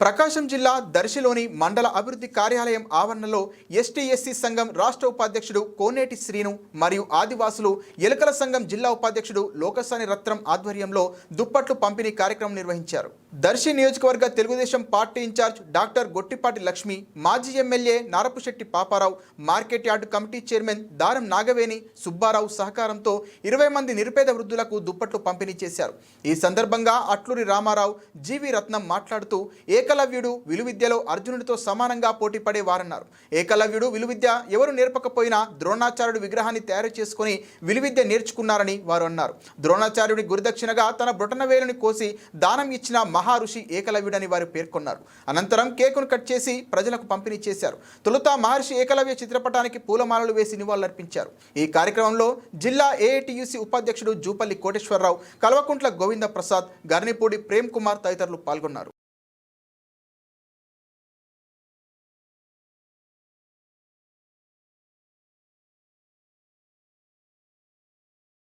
ప్రకాశం జిల్లా దర్శిలోని మండల అభివృద్ధి కార్యాలయం ఆవరణలో ఎస్టీ ఎస్సీ సంఘం రాష్ట్ర ఉపాధ్యక్షుడు కోనేటి శ్రీను మరియు ఆదివాసులు ఎలుకల సంఘం జిల్లా ఉపాధ్యక్షుడు లోకసాని రత్నం ఆధ్వర్యంలో దుప్పట్లు పంపిణీ కార్యక్రమం నిర్వహించారు. దర్శి నియోజకవర్గ Telugu Desam party incharge doctor Gottipati Lakshmi మాజీ MLA Narapusetti Paparao market yard committee chairman Daram Nagaveni Subbarao సహకారంతో ఇరవై మంది నిరుపేద వృద్ధులకు దుప్పట్లు పంపిణీ చేశారు. ఈ సందర్భంగా అట్లూరి రామారావు జీవి రత్నం మాట్లాడుతూ ఏ ఏకలవ్యుడు విలువిద్యలో అర్జునుడితో సమానంగా పోటీ పడేవారన్నారు ఏకలవ్యుడు విలువిద్య ఎవరు నేర్పకపోయినా ద్రోణాచార్యుడు విగ్రహాన్ని తయారు చేసుకుని విలువిద్య నేర్చుకున్నారని వారు అన్నారు. ద్రోణాచార్యుడి గురుదక్షిణగా తన బ్రొటనవేలుని కోసి దానం ఇచ్చిన మహర్షి ఏకలవ్యుడని వారు పేర్కొన్నారు. అనంతరం కేకును కట్ చేసి ప్రజలకు పంపిణీ చేశారు. తొలుత మహర్షి ఏకలవ్య చిత్రపటానికి పూలమాలలు వేసి నివాళులర్పించారు. ఈ కార్యక్రమంలో జిల్లా ఏఐటియుసి ఉపాధ్యక్షుడు జూపల్లి కోటేశ్వరరావు కల్వకుంట్ల గోవింద ప్రసాద్ గర్నిపూడి ప్రేమ్ కుమార్ తదితరులు పాల్గొన్నారు.